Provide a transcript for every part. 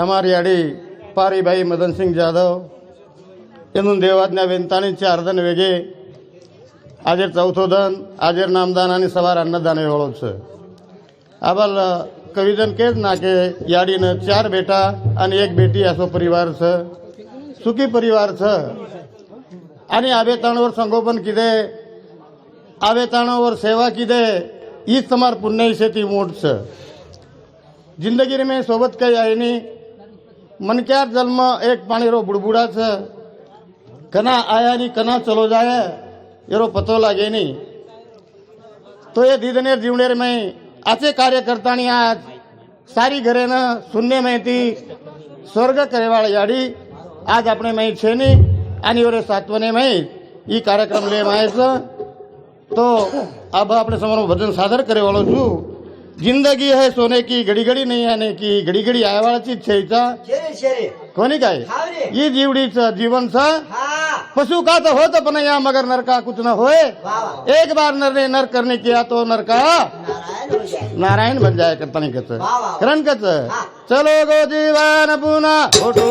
हमारी अड़ी पारी भाई मदन सिंह जाधव इनून देवाज्ञा विनताने अर्धन वेगे आजेर चौथो धन आजेर नामदान आणि सवार अन्नदान वेगळोचं आबल कविजन केच ना के याडीनं चार बेटा आणि एक बेटी असो परिवार छ सुखी परिवार छ आणि आबे ताणावर संगोपन किदे आबे ताणावर सेवा किदे વર્ષ સેવા કીધે ઈ જ તમાર પુણ્ય છે તી મોટ છે જિંદગી મેં સોબત કઈ આઈની मन क्या जन्म एक पाणी रो बुडबुडा छ कना आया नी कना चलो जाए एरो पतो लागे नहीं तो ये दीदनेर जीवनेर में आचे कार्यकर्तानी आज सारी घरे न शून्य में थी स्वर्ग करेवाळ याडी आज આપણે में છે નહીં આની ઓરે સાતવને में ઈ કાર્યક્રમ લેવા આવે છે તો अब આપણે સમોર ભજન સાદર કરે વાળો છું जिंदगी है सोने की घडी घडी नाही आने की घडी घडी आयवाळाचीच છે ઈચ્છा शेरे शेरे कोणी काय हाव रे. ही जीवडीचं जीवन छ हा पशु का तो होत पण या मगर नर का कुछ न होए वा वा एक बार नर ने नर करने किया तो नर का नारायण हो जाए नारायण बन जाए करतानी कच वा वा. करण कच हा. चलो गो जीवन पुन्हा फोटो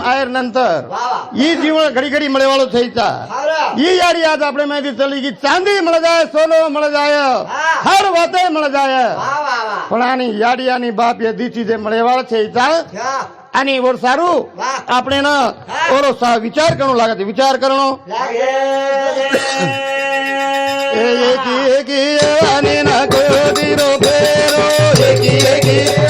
એમ આયર નંતર ઈ જીવન ઘડી ઘડી મળેવાળો થઈ જા ઈ યાર યાદ આપણે મેથી ચલી ગઈ ચાંદી મળ જાય સોનો મળ જાય હર વાતે મળ જાય પણ આની યાડિયાની બાપ એ દીથી જે મળેવાળો છે જા આની ઓર સારું આપણે ઓરો વિચાર કરવો લાગે છે વિચાર કરણો એકી એકી આની ના ગયો દીરો ફેરો એકી એકી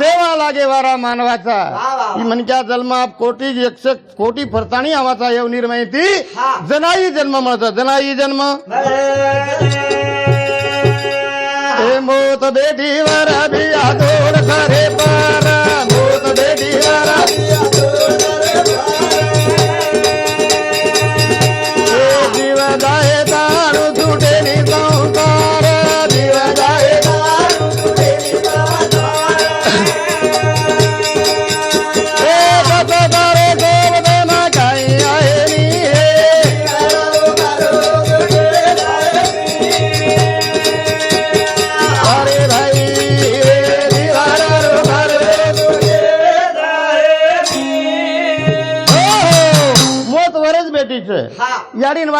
तेव्हा लागे वारा मानवाचा. ही मनक्या जन्म कोटी एकशे कोटी फरताणी आवाचा येव निर्मयती हा. जनाई जन्म म्हणत जनाई जन्म. हे मोत बेटी वर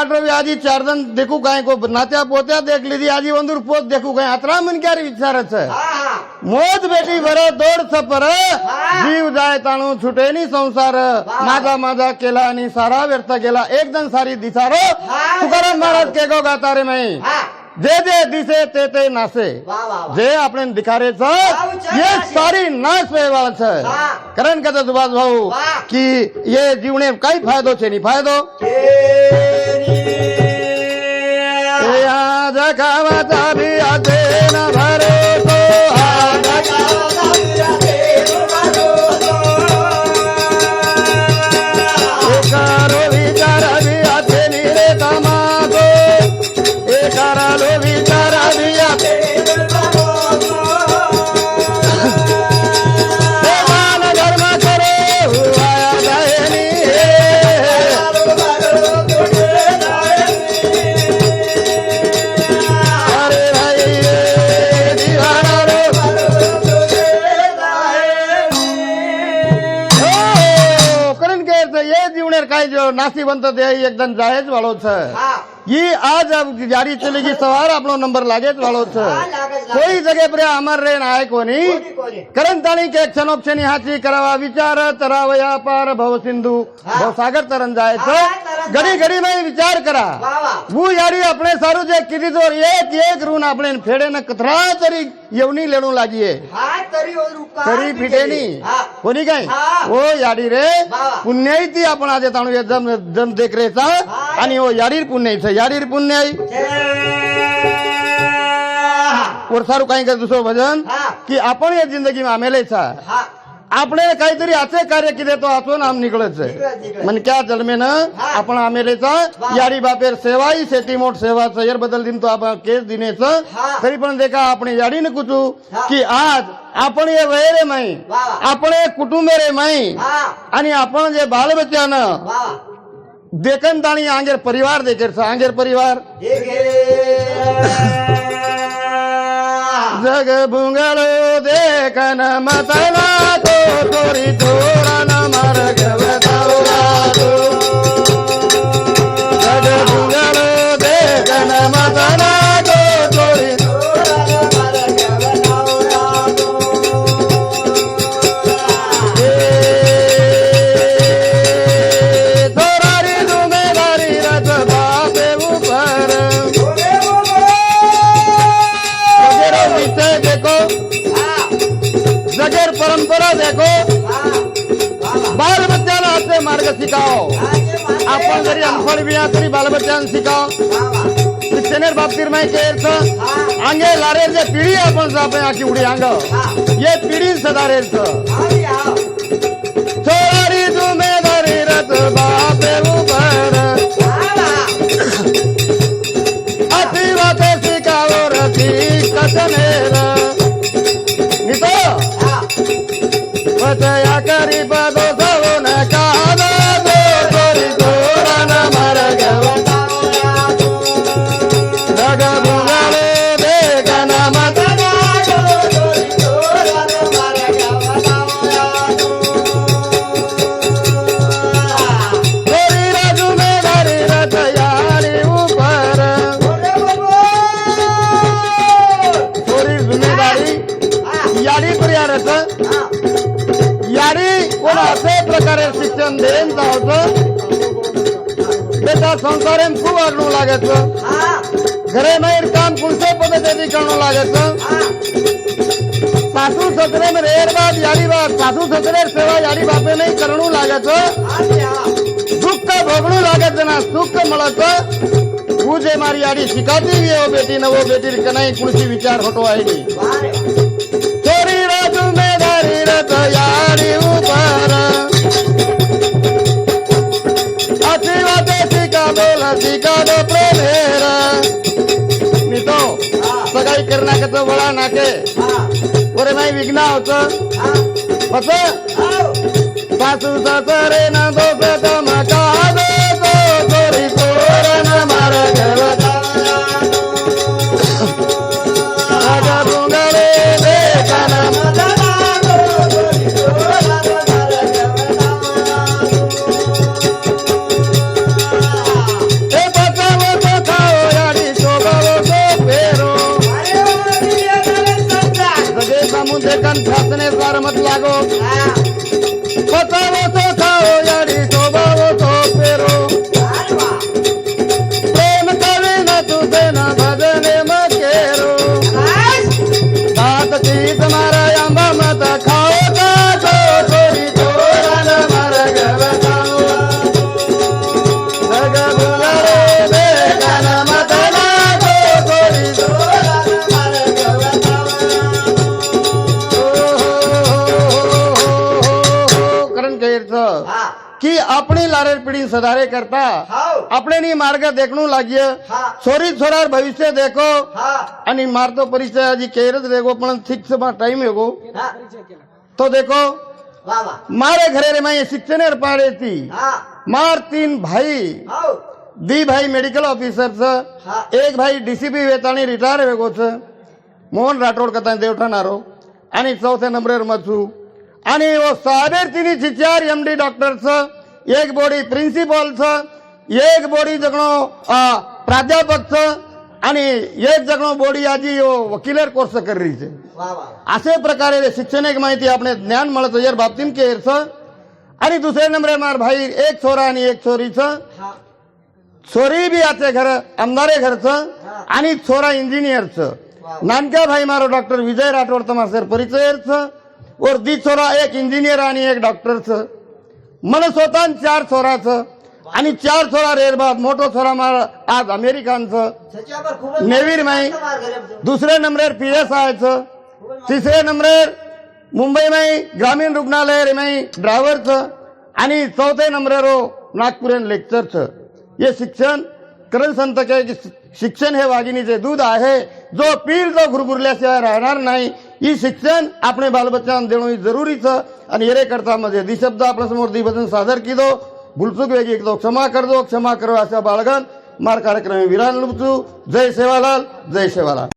डॉक्टर भी आज चार दिन देखू गाय को नाचा पोत्या देख ली आजी आज बंदूर पोत देखू गाय अतरा मन क्या विचार मोज बेटी भरे दौड़ सपर जीव जाय तानू छुटे नी संसार माजा माजा केला नी सारा व्यर्थ गेला एक दिन सारी दिशा रो तुकार महाराज के गो गाता रे मई जे जे दिसे ते ते नासे जे आपने दिखा रहे थे ये सारी नाश वे वाल थे करण का तो दुबारा हो कि ये जीवने कई फायदों चेनी फायदों એ જ યુનિટ કાંઈ જો નાસી બનતો તે એકદમ જાહેજ વાળો છે. હા. ये आज अब जारी चलेगी सवार आपलो नंबर लागे वालो छे कोई जगह पर अमर रे आए कोनी। करन ताणी के क्षण ऑप्शन हाची करावा। विचार तरावया पार भव सिंधु भव सागर तरन जाए छे घड़ी घड़ी में विचार करा। वो यारी अपने सारू जे किरी जोर एक एक रून अपने फेड़े न कतरा तरी येवनी लेणू लागी है। करी फिटे नी। कोनी काय ओ यारी रे पुण्याई ती आपण आज ताणू जम जम देख रे आणि ओ यारी पुण्य पुण्याई यारी री पुण्य वर्षा रू काई का दूसरो भजन की अपन ये जिंदगी में आमे ले छा आपणे काहीतरी आछे कार्य किदे तो आसो नाम निकले छे मन क्या जन्मे न आपण आमे ले छा यारी बापेर सेवा ही सेती मोट सेवा च यर बदल दिन तो आपा केस दिने छ तरी पण देखा आपणी यारी न कुछु की आज आपणी ये वे रे माई आपणे कुटुम्बे रे माई आणि आपण जे बाल बच्चा न દેખન દાણી આંગેર પરિવાર દેખેર છે આંગેર પરિવાર જગ ભૂંગળો દેખન મતલા તો તોરી તોરા ન માર ગવતા शिकाव आपण जरी अनफळ बिया तरी बालबच्चांना शिकाव शिक्षणेर बाबतीत माहिती केलं अंगे लारेर जे पिढी आपण जापे आखी उडी अंग. ये पिढी सदारेर छोरी जुमेदारी रथ बापे उपर अति वाते शिकावो रथी कथनेर नितो? वचया करी पदो संसारे तू वागणू लागत घरे नाही काम पुढचे पद ते करणं लागत सासू सचरे मध्ये एरबाब याली बाब सासू सचरे सेवा याली बाबे नाही करणू लागत दुःख भोगणू लागत ना सुख मिळत तू जे मारी आडी शिकाती गे बेटी नवो बेटी का नाही कुणी विचार होतो आहे की शरीर तुम्ही नारी रथ यारी उपारा ठिकाण प्रेमेर मी तो सकाळी कर्नाकाच वळा नाके. बरे नाही विघ्न होत असं पाच रे ना दो प्रथम लागो આપણી લારેર પીઢી સધારે કરતા આપણે ની માર્ગ દેખણું લાગીએ છોરી છોરાર ભવિષ્ય દેખો અને મારતો પરિચય હજી કેર જ દેખો પણ ઠીક છે ટાઈમ એગો તો દેખો મારે ઘરે રે માં शिक्षण पाड़े थी मार तीन भाई दी भाई मेडिकल ऑफिसर छ एक भाई डीसीपी वेताणी रिटायर वेगो छ मोहन राठोड कथा देवठाणारो आणि चौथ्या नंबरेर मचू आणि वो साडेर तिन्ही चार एम डी डॉक्टर एक बॉडी પ્રિન્સિપॉल छ एक बोडी जगणो प्राध्यापक छ आणि एक जगणो बोडी आजी वकिलेर कोर्स कर रही छे असे प्रकारे शिक्षण एक माहिती आपण ज्ञान मिळत यार बाबतीन केर छ आणि दुसऱ्या नंबर मार भाई एक छोरा आणि एक छोरी छ छोरी बी आचे घर आमदारे घर छ आणि छोरा इंजिनियर छ नानक्या भाई मारो डॉक्टर विजय राठोड तमासेर परिचय छ और दी छोरा एक इंजिनियर आणि एक डॉक्टर छ मन स्वतः चार छोराचं आणि चार छोरा रेर मोठं चोरा मार आज अमेरिकांचं. नेवीर माई दुसऱ्या नंबरेर पी एस आयचं तिसऱ्या नंबरेर मुंबई माई ग्रामीण रुग्णालय माई ड्रायव्हरचं आणि चौथे नंबरेर नागपुरेन लेक्चरचं. हे शिक्षण करण संत की शिक्षण हे वाघिणीचे दूध आहे. जो पील जो घुरघुरल्याशिवाय राहणार नाही ई शिक्षण आपल्या बालबच्चा देणं ही जरुरीच आणि हरे करता मध्ये दिशब्द आपल्यासमोर दिवसन सादर की दो भुलचूक वेगळी एक दो क्षमा कर दो क्षमा करो अशा बाळगण मार कार्यक्रम विराम लुपचू जय सेवालाल जय सेवालाल